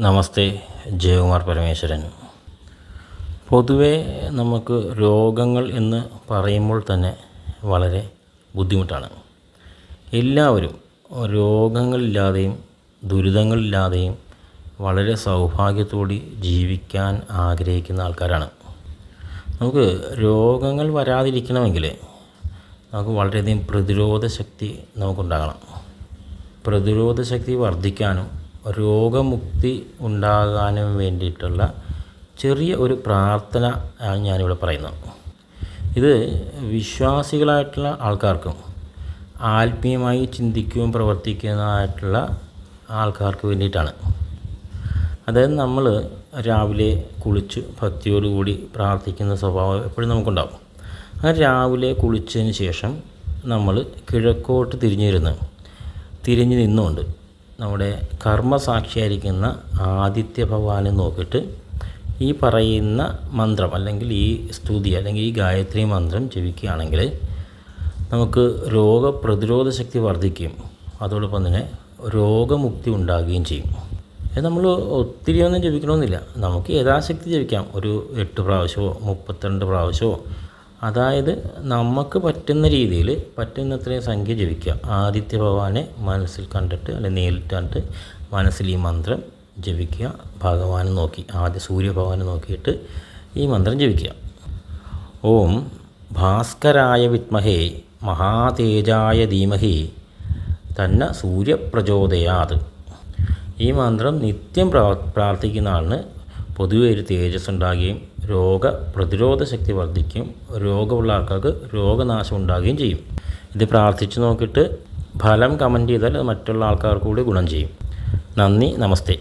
നമസ്തേ ജയകുമാർ പരമേശ്വരൻ. പൊതുവേ നമുക്ക് രോഗങ്ങൾ എന്ന് പറയുമ്പോൾ തന്നെ വളരെ ബുദ്ധിമുട്ടാണ്. എല്ലാവരും രോഗങ്ങളില്ലാതെയും ദുരിതങ്ങളില്ലാതെയും വളരെ സൗഭാഗ്യത്തോടെ ജീവിക്കാൻ ആഗ്രഹിക്കുന്ന ആൾക്കാരാണ്. നമുക്ക് രോഗങ്ങൾ വരാതിരിക്കണമെങ്കിൽ നമുക്ക് വളരെയധികം പ്രതിരോധ ശക്തി നമുക്കുണ്ടാകണം. പ്രതിരോധ ശക്തി വർദ്ധിക്കാനും രോഗമുക്തി ഉണ്ടാകാനും വേണ്ടിയിട്ടുള്ള ചെറിയ ഒരു പ്രാർത്ഥന ഞാനിവിടെ പറയുന്നത്. ഇത് വിശ്വാസികളായിട്ടുള്ള ആൾക്കാർക്കും ആത്മീയമായി ചിന്തിക്കുകയും പ്രവർത്തിക്കുന്നതായിട്ടുള്ള ആൾക്കാർക്ക് വേണ്ടിയിട്ടാണ്. അതായത് നമ്മൾ രാവിലെ കുളിച്ച് ഭക്തിയോടുകൂടി പ്രാർത്ഥിക്കുന്ന സ്വഭാവം എപ്പോഴും നമുക്കുണ്ടാവും. അങ്ങനെ രാവിലെ കുളിച്ചതിന് ശേഷം നമ്മൾ കിഴക്കോട്ട് തിരിഞ്ഞിരുന്ന് തിരിഞ്ഞ് നിന്നുകൊണ്ട് നമ്മുടെ കർമ്മസാക്ഷിയായിരിക്കുന്ന ആദിത്യ ഭഗവാനെ നോക്കിയിട്ട് ഈ പറയുന്ന മന്ത്രം അല്ലെങ്കിൽ ഈ സ്തുതി അല്ലെങ്കിൽ ഈ ഗായത്രി മന്ത്രം ജപിക്കുകയാണെങ്കിൽ നമുക്ക് രോഗപ്രതിരോധ ശക്തി വർദ്ധിക്കുകയും അതോടൊപ്പം തന്നെ രോഗമുക്തി ഉണ്ടാകുകയും ചെയ്യും. അത് നമ്മൾ ഒത്തിരി ഒന്നും ജപിക്കണമെന്നില്ല. നമുക്ക് യഥാശക്തി ജപിക്കാം. ഒരു എട്ട് പ്രാവശ്യമോ മുപ്പത്തിരണ്ട് പ്രാവശ്യമോ അതായത് നമുക്ക് പറ്റുന്ന രീതിയിൽ പറ്റുന്നത്രയും സംഖ്യ ജപിക്കുക. ആദിത്യ ഭഗവാനെ മനസ്സിൽ കണ്ടിട്ട് അല്ലെങ്കിൽ നേരിട്ട് കണ്ടിട്ട് മനസ്സിൽ ഈ മന്ത്രം ജപിക്കുക. ഭഗവാനെ നോക്കി ആദ്യ സൂര്യഭഗവാനെ നോക്കിയിട്ട് ഈ മന്ത്രം ജപിക്കുക. ഓം ഭാസ്കരായ വിത്മഹേ മഹാതേജായ ധീമഹി തന്ന സൂര്യപ്രചോദയാത്. ഈ മന്ത്രം നിത്യം പ്രാർത്ഥിക്കുന്ന ആളിന് പൊതുവെ ഒരു തേജസ് ഉണ്ടാകുകയും രോഗപ്രതിരോധ ശക്തി വർദ്ധിക്കും. രോഗമുള്ള ആൾക്കാർക്ക് രോഗനാശം ഉണ്ടാകുകയും ചെയ്യും. ഇത് പ്രാർത്ഥിച്ചു നോക്കിയിട്ട് ഫലം കമന്റ് ചെയ്താൽ മറ്റുള്ള ആൾക്കാർക്ക് കൂടി ഗുണം ചെയ്യും. നന്ദി നമസ്തേ.